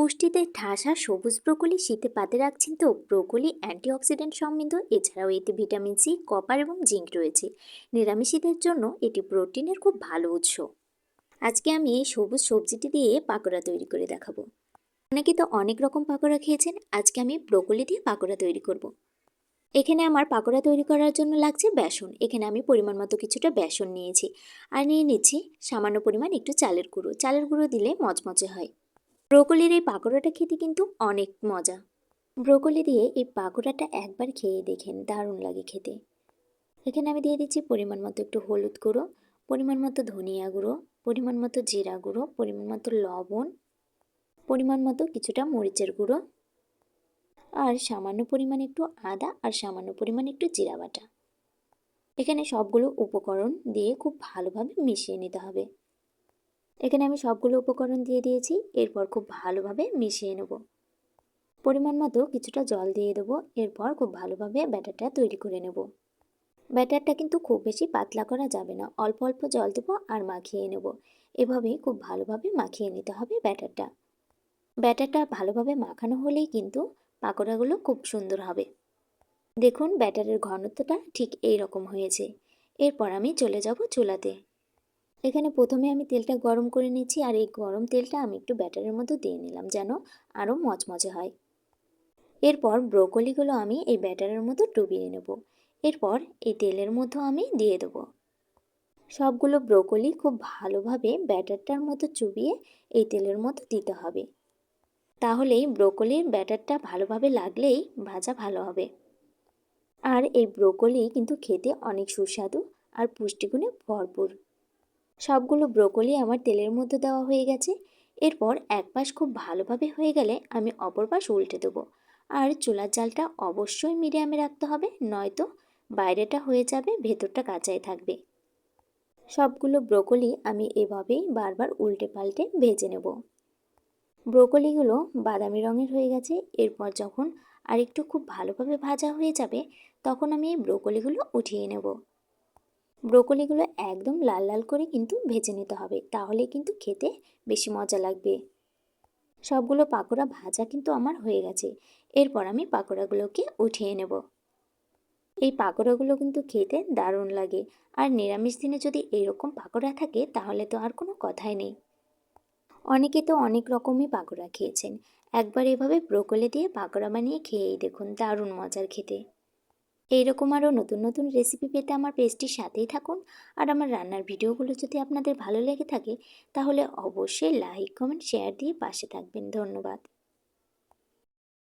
পুষ্টিতে ঠাসা সবুজ ব্রোকলি, শীতে পাতে রাখছেন তো ব্রোকলি, অ্যান্টিঅক্সিডেন্ট সমৃদ্ধ। এছাড়াও এতে ভিটামিন সি, কপার এবং জিঙ্ক রয়েছে। নিরামিষীদের জন্য এটি প্রোটিনের খুব ভালো উৎস। আজকে আমি এই সবুজ সবজিটি দিয়ে পাকোড়া তৈরি করে দেখাবো। অনেকে তো অনেক রকম পাকোড়া খেয়েছেন, আজকে আমি ব্রোকলি দিয়ে পাকোড়া তৈরি করব। এখানে আমার পাকোড়া তৈরি করার জন্য লাগছে বেসন। এখানে আমি পরিমাণ মতো কিছুটা বেসন নিয়েছি। আর নিয়ে নিচ্ছি সামান্য পরিমাণ একটু চালের গুঁড়ো। চালের গুঁড়ো দিলে মচমচে হয়। ব্রোকলির এই পাকোড়াটা খেতে কিন্তু অনেক মজা। ব্রোকলি দিয়ে এই পাকোড়াটা একবার খেয়ে দেখেন, দারুণ লাগে খেতে। এখানে আমি দিয়ে দিচ্ছি পরিমাণ মতো একটু হলুদ গুঁড়ো, পরিমাণ মতো ধনিয়া গুঁড়ো, পরিমাণ মতো জিরা গুঁড়ো, পরিমাণ মতো লবণ, পরিমাণ মতো কিছুটা মরিচের গুঁড়ো, আর সামান্য পরিমাণ একটু আদা আর সামান্য পরিমাণ একটু জিরা বাটা। এখানে সবগুলো উপকরণ দিয়ে খুব ভালোভাবে মিশিয়ে নিতে হবে। এখানে আমি সবগুলো উপকরণ দিয়ে দিয়েছি, এরপর খুব ভালোভাবে মিশিয়ে নেব। পরিমাণ মতো কিছুটা জল দিয়ে দেবো, এরপর খুব ভালোভাবে ব্যাটারটা তৈরি করে নেব। ব্যাটারটা কিন্তু খুব বেশি পাতলা করা যাবে না, অল্প অল্প জল দেবো আর মাখিয়ে নেব। এভাবেই খুব ভালোভাবে মাখিয়ে নিতে হবে ব্যাটারটা। ব্যাটারটা ভালোভাবে মাখানো হলেই কিন্তু পাকোড়াগুলো খুব সুন্দর হবে। দেখুন, ব্যাটারের ঘনত্বটা ঠিক এই রকম হয়েছে। এরপর আমি চলে যাব চুলাতে। এখানে প্রথমে আমি তেলটা গরম করে নিচ্ছি আর এই গরম তেলটা আমি একটু ব্যাটারের মধ্যে দিয়ে নিলাম যেন আরও মচমচে হয়। এরপর ব্রোকলিগুলো আমি এই ব্যাটারের মধ্যে ডুবিয়ে নেব। এরপর এই তেলের মধ্যে আমি দিয়ে দেব। সবগুলো ব্রোকলি খুব ভালোভাবে ব্যাটারটার মতো চুবিয়ে এই তেলের মধ্যে দিতে হবে। তাহলেই ব্রোকলির ব্যাটারটা ভালোভাবে লাগলেই ভাজা ভালো হবে। আর এই ব্রোকলি কিন্তু খেতে অনেক সুস্বাদু আর পুষ্টিগুণে ভরপুর। সবগুলো ব্রোকলি আমার তেলের মধ্যে দেওয়া হয়ে গেছে। এরপর এক পাশ খুব ভালোভাবে হয়ে গেলে আমি অপর পাশ উল্টে দেবো। আর চুলার জালটা অবশ্যই মিডিয়ামে রাখতে হবে, নয়তো বাইরেটা হয়ে যাবে, ভেতরটা কাঁচাই থাকবে। সবগুলো ব্রোকলি আমি এভাবেই বারবার উল্টে পাল্টে ভেজে নেব। ব্রোকলিগুলো বাদামি রঙের হয়ে গেছে, এরপর যখন আরেকটু খুব ভালোভাবে ভাজা হয়ে যাবে, তখন আমি এই ব্রোকলিগুলো উঠিয়ে নেব। ব্রোকলিগুলো একদম লাল লাল করে কিন্তু ভেজে নিতে হবে, তাহলে কিন্তু খেতে বেশি মজা লাগবে। সবগুলো পাকোড়া ভাজা কিন্তু আমার হয়ে গেছে, এরপর আমি পাকোড়াগুলোকে উঠিয়ে নেব। এই পাকোড়াগুলো কিন্তু খেতে দারুণ লাগে, আর নিরামিষ দিনে যদি এরকম পাকোড়া থাকে, তাহলে তো আর কোনো কথাই নেই। অনেকে তো অনেক রকমই পাকোড়া খেয়েছেন, একবার এভাবে ব্রোকলি দিয়ে পাকোড়া বানিয়ে খেয়েই দেখুন দারুণ মজার খেতে। এইরকম আরও নতুন নতুন রেসিপি পেতে আমার পেজটির সাথেই থাকুন। আর আমার রান্নার ভিডিওগুলো যদি আপনাদের ভালো লেগে থাকে, তাহলে অবশ্যই লাইক কমেন্ট শেয়ার দিয়ে পাশে থাকবেন। ধন্যবাদ।